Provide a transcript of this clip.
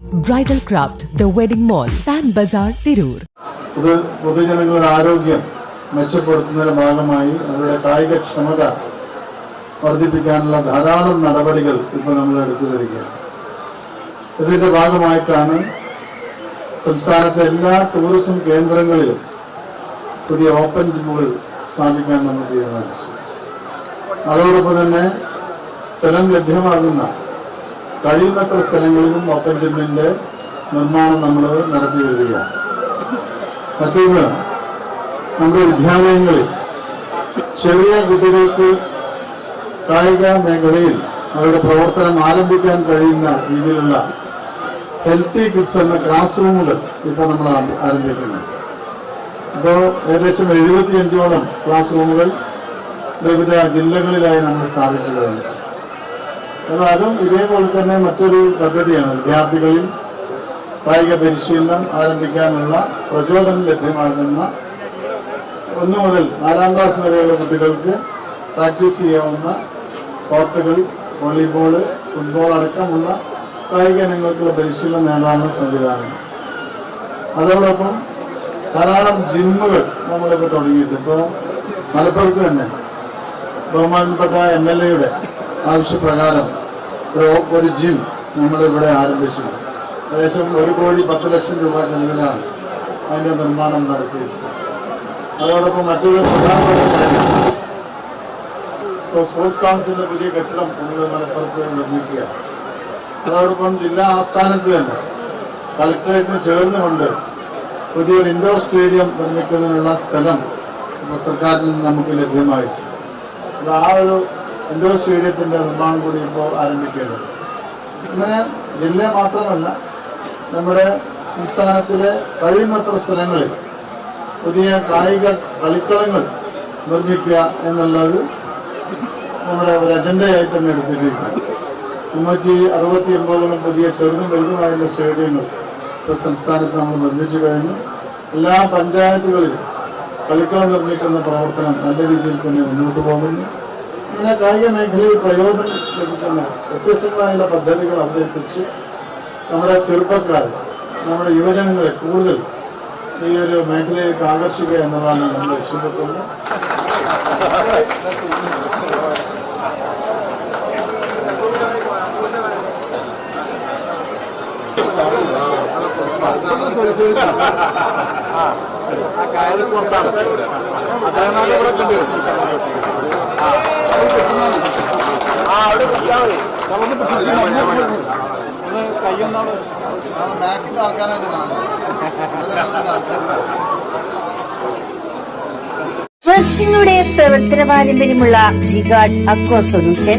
Bridal craft the wedding mall Pan Bazaar Tirur പൊതു പൊതുജനങ്ങളുടെ ആരോഗ്യം മെച്ചപ്പെടുത്തുന്നതിന്റെ ഭാഗമായി അവരുടെ കായികക്ഷമത വർദ്ധിപ്പിക്കാനുള്ള ധാരാളം നടപടികൾ ഇപ്പോൾ നമ്മൾ എടുത്തു വരികയാണ്. ഇതിന്റെ ഭാഗമായിട്ടാണ് സംസ്ഥാനത്തെ എല്ലാ ടൂറിസം കേന്ദ്രങ്ങളിലും പുതിയ ഓപ്പൺ ജിമ്മുകൾ സ്ഥാപിക്കാൻ നമ്മൾ തീരുമാനിച്ചു അതോടൊപ്പം തന്നെ സ്ഥലം ലഭ്യമാകുന്ന കഴിയുന്നത്ര സ്ഥലങ്ങളിലും ഓപ്പൺ ജിമ്മിന്റെ നിർമ്മാണം നമ്മൾ നടത്തി വരികയാണ്. മറ്റൊന്ന് നമ്മുടെ വിദ്യാലയങ്ങളിൽ ചെറിയ കുട്ടികൾക്ക് കായിക മേഖലയിൽ അവരുടെ പ്രവർത്തനം ആരംഭിക്കാൻ കഴിയുന്ന രീതിയിലുള്ള ഹെൽത്തി കിഡ്സ് എന്ന ക്ലാസ് റൂമുകൾ ഇപ്പോൾ നമ്മൾ ആരംഭിക്കുന്നു. ഇപ്പോൾ ഏകദേശം എഴുപത്തിയഞ്ചോളം ക്ലാസ് റൂമുകൾ വിവിധ ജില്ലകളിലായി നമ്മൾ സ്ഥാപിച്ചിട്ടുണ്ട് അപ്പോൾ അതും ഇതേപോലെ തന്നെ മറ്റൊരു പദ്ധതിയാണ്. വിദ്യാർത്ഥികളിൽ കായിക പരിശീലനം ആരംഭിക്കാനുള്ള പ്രചോദനം ലഭ്യമാകുന്ന ഒന്ന് മുതൽ നാലാം ക്ലാസ് വരെയുള്ള കുട്ടികൾക്ക് പ്രാക്ടീസ് ചെയ്യാവുന്ന കോർട്ടുകൾ വോളിബോൾ ഫുട്ബോൾ അടക്കമുള്ള കായിക ഇനങ്ങൾക്കുള്ള പരിശീലനം നേടാനുള്ള സംവിധാനം. അതോടൊപ്പം ധാരാളം ജിമ്മുകൾ നമ്മളിപ്പോൾ തുടങ്ങിയിട്ടുണ്ട്. ഇപ്പോൾ മലപ്പുറത്ത് തന്നെ ബഹുമാനപ്പെട്ട എം എൽ എയുടെ ആവശ്യപ്രകാരം ഒരു ഒരു ജിം നമ്മളിവിടെ ആരംഭിച്ചു. ഏകദേശം ഒരു കോടി പത്ത് ലക്ഷം രൂപ ചെലവിലാണ് അതിന്റെ നിർമ്മാണം നടത്തിയത് അതോടൊപ്പം മറ്റൊരു പ്രധാനപ്പെട്ട കാര്യം. ഇപ്പോൾ സ്പോർട്സ് കൗൺസിലിന്റെ പുതിയ കെട്ടിടം നമ്മൾ മലപ്പുറത്ത് നിർമ്മിക്കുക അതോടൊപ്പം ജില്ലാ ആസ്ഥാനത്ത് തന്നെ കളക്ടറേറ്റിന് ചേർന്നുകൊണ്ട് പുതിയൊരു ഇൻഡോർ സ്റ്റേഡിയം നിർമ്മിക്കുന്നതിനുള്ള സ്ഥലം സർക്കാരിൽ നിന്ന് നമുക്ക് ലഭ്യമായിട്ടുണ്ട്. അത് ആ ഒരു ഇൻഡോർ സ്റ്റേഡിയത്തിന്റെ നിർമ്മാണം കൂടി ഇപ്പോൾ ആരംഭിക്കേണ്ടത്. ഇന്ന് ജില്ല മാത്രമല്ല നമ്മുടെ സംസ്ഥാനത്തിലെ കഴിയുന്നത്ര സ്ഥലങ്ങളിൽ പുതിയ കായിക കളിക്കളങ്ങൾ നിർമ്മിക്കുക എന്നുള്ളത് നമ്മുടെ ഒരു അജണ്ടയായി തന്നെ എടുത്തിരിക്കുകയാണ്. മുന്നൂറ്റി അറുപത്തി ഒമ്പതോളം പുതിയ ചെറുതും വലുതുമായുള്ള സ്റ്റേഡിയങ്ങൾ ഇപ്പോൾ സംസ്ഥാനത്ത് നമ്മൾ നിർമ്മിച്ചു കഴിഞ്ഞു. എല്ലാ പഞ്ചായത്തുകളിലും കളിക്കളം നിർമ്മിക്കുന്ന പ്രവർത്തനം നല്ല രീതിയിൽ തന്നെ മുന്നോട്ട് പോകുന്നു. ഇങ്ങനെ കായിക മേഖലയിൽ പ്രയോജനം ലഭിക്കുന്ന വ്യത്യസ്തങ്ങളായുള്ള പദ്ധതികൾ അവതരിപ്പിച്ച് നമ്മുടെ ചെറുപ്പക്കാർ നമ്മുടെ യുവജനങ്ങളെ കൂടുതൽ ഈ ഒരു മേഖലയിലേക്ക് ആകർഷിക്കുക എന്നതാണ് നമ്മൾ ലക്ഷ്യപ്പെട്ടുള്ളത് ബാക്കിന്റെ ആൾക്കാരാണ് വർഷങ്ങളുടെ പ്രവർത്തന പാരമ്പര്യമുള്ള ജിഗാഡ് അക്വ സൊല്യൂഷൻ